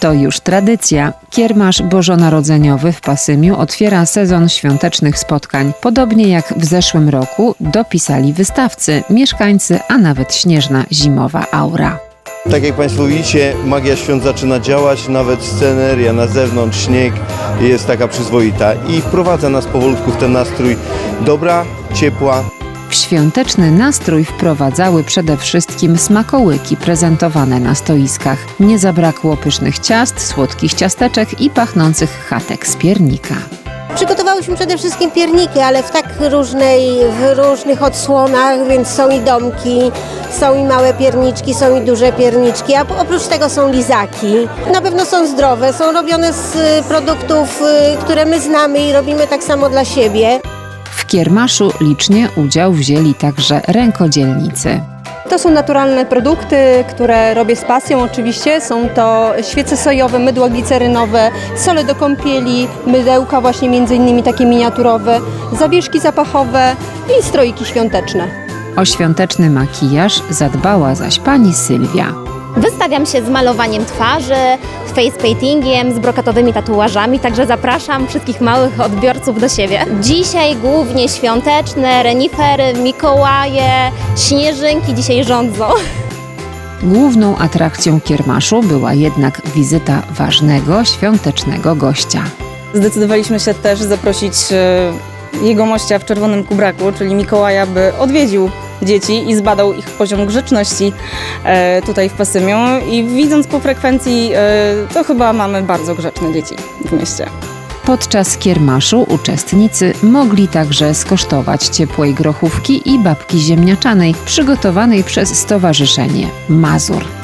To już tradycja. Kiermasz bożonarodzeniowy w Pasymiu otwiera sezon świątecznych spotkań. Podobnie jak w zeszłym roku dopisali wystawcy, mieszkańcy, a nawet śnieżna zimowa aura. Tak jak Państwo widzicie, magia świąt zaczyna działać, nawet sceneria na zewnątrz, śnieg jest taka przyzwoita i wprowadza nas powolutku w ten nastrój dobra, ciepła, W świąteczny nastrój wprowadzały przede wszystkim smakołyki prezentowane na stoiskach. Nie zabrakło pysznych ciast, słodkich ciasteczek i pachnących chatek z piernika. Przygotowałyśmy przede wszystkim pierniki, ale w tak różnej, w różnych odsłonach, więc są i domki, są i małe pierniczki, są i duże pierniczki, a oprócz tego są lizaki. Na pewno są zdrowe, są robione z y, produktów, y, które my znamy i robimy tak samo dla siebie. W kiermaszu licznie udział wzięli także rękodzielnicy. To są naturalne produkty, które robię z pasją oczywiście. Są to świece sojowe, mydła glicerynowe, sole do kąpieli, mydełka właśnie między innymi takie miniaturowe, zawieszki zapachowe i stroiki świąteczne. O świąteczny makijaż zadbała zaś pani Sylwia. Wystawiam się z malowaniem twarzy, face paintingiem, z brokatowymi tatuażami, także zapraszam wszystkich małych odbiorców do siebie. Dzisiaj głównie świąteczne, renifery, Mikołaje, śnieżynki dzisiaj rządzą. Główną atrakcją kiermaszu była jednak wizyta ważnego świątecznego gościa. Zdecydowaliśmy się też zaprosić e, jego mościa w czerwonym kubraku, czyli Mikołaja, by odwiedził dzieci i zbadał ich poziom grzeczności e, tutaj w Pasymiu. I widząc po frekwencji, e, to chyba mamy bardzo grzeczne dzieci w mieście. Podczas kiermaszu uczestnicy mogli także skosztować ciepłej grochówki i babki ziemniaczanej przygotowanej przez Stowarzyszenie Mazur.